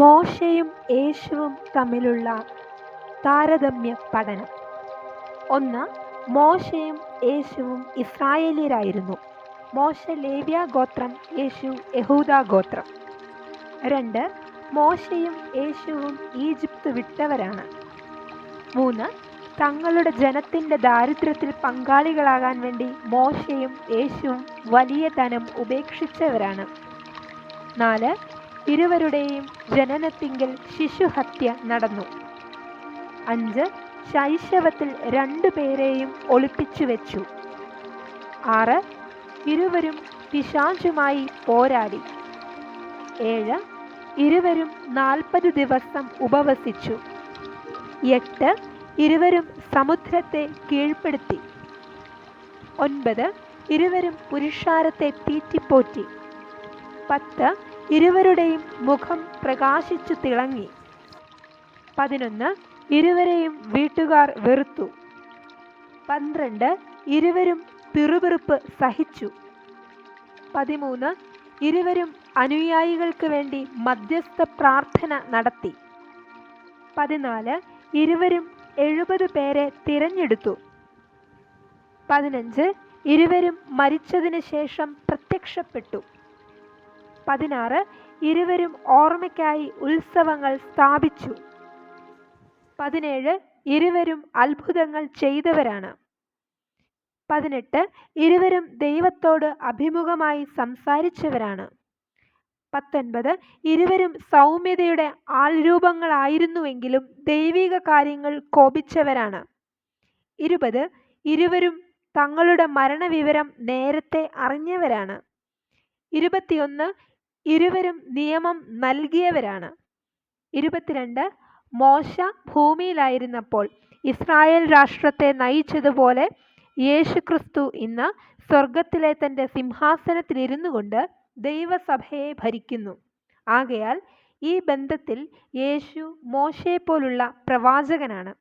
മോശയും യേശുവും തമ്മിലുള്ള താരതമ്യ പഠനം. ഒന്ന് മോശയും യേശുവും ഇസ്രായേലിയരായിരുന്നു. മോശ ലേവ്യ ഗോത്രം യേശു യഹൂദ ഗോത്രം. രണ്ട് മോശയും യേശുവും ഈജിപ്ത് വിട്ടവരാണ്. മൂന്ന് തങ്ങളുടെ ജനത്തിന്റെ ദാരിദ്ര്യത്തിൽ പങ്കാളികളാകാൻ വേണ്ടി മോശയും യേശുവും വലിയ ധനം ഉപേക്ഷിച്ചവരാണ്. നാല് ഇരുവരുടെയും ജനനത്തിങ്കൽ ശിശുഹത്യ നടന്നു. അഞ്ച് ശൈശവത്തിൽ രണ്ടു പേരെയും ഒളിപ്പിച്ചു വെച്ചു. ആറ് ഇരുവരും പിശാചുമായി പോരാടി. ഏഴ് ഇരുവരും നാൽപ്പത് ദിവസം ഉപവസിച്ചു. എട്ട് ഇരുവരും സമുദ്രത്തെ കീഴ്പ്പെടുത്തി. ഒൻപത് ഇരുവരും പുരുഷാരത്തെ തീറ്റിപ്പോറ്റി. പത്ത് ഇരുവരുടെയും മുഖം പ്രകാശിച്ചു തിളങ്ങി. പതിനൊന്ന് ഇരുവരെയും വീട്ടുകാർ വെറുത്തു. പന്ത്രണ്ട് ഇരുവരും പിറുപിറുപ്പ് സഹിച്ചു. പതിമൂന്ന് ഇരുവരും അനുയായികൾക്ക് വേണ്ടി മധ്യസ്ഥ പ്രാർത്ഥന നടത്തി. പതിനാല് ഇരുവരും എഴുപത് പേരെ തിരഞ്ഞെടുത്തു. പതിനഞ്ച് ഇരുവരും മരിച്ചതിന് ശേഷം പ്രത്യക്ഷപ്പെട്ടു. പതിനാറ് ഇരുവരും ഓർമ്മയ്ക്കായി ഉത്സവങ്ങൾ സ്ഥാപിച്ചു. പതിനേഴ് ഇരുവരും അത്ഭുതങ്ങൾ ചെയ്തവരാണ്. പതിനെട്ട് ഇരുവരും ദൈവത്തോട് അഭിമുഖമായി സംസാരിച്ചവരാണ്. പത്തൊൻപത് ഇരുവരും സൗമ്യതയുടെ ആൾരൂപങ്ങളായിരുന്നുവെങ്കിലും ദൈവിക കാര്യങ്ങൾ കോപിച്ചവരാണ്. ഇരുപത് ഇരുവരും തങ്ങളുടെ മരണവിവരം നേരത്തെ അറിഞ്ഞവരാണ്. ഇരുപത്തിയൊന്ന് ഇരുവരും നിയമം നൽകിയവരാണ്. ഇരുപത്തിരണ്ട് മോശ ഭൂമിയിലായിരുന്നപ്പോൾ ഇസ്രായേൽ രാഷ്ട്രത്തെ നയിച്ചതുപോലെ യേശുക്രിസ്തു ഇന്ന് സ്വർഗത്തിലെ തന്റെ സിംഹാസനത്തിലിരുന്നു കൊണ്ട് ദൈവസഭയെ ഭരിക്കുന്നു. ആകയാൽ ഈ ബന്ധത്തിൽ യേശു മോശയെപ്പോലുള്ള പ്രവാചകനാണ്.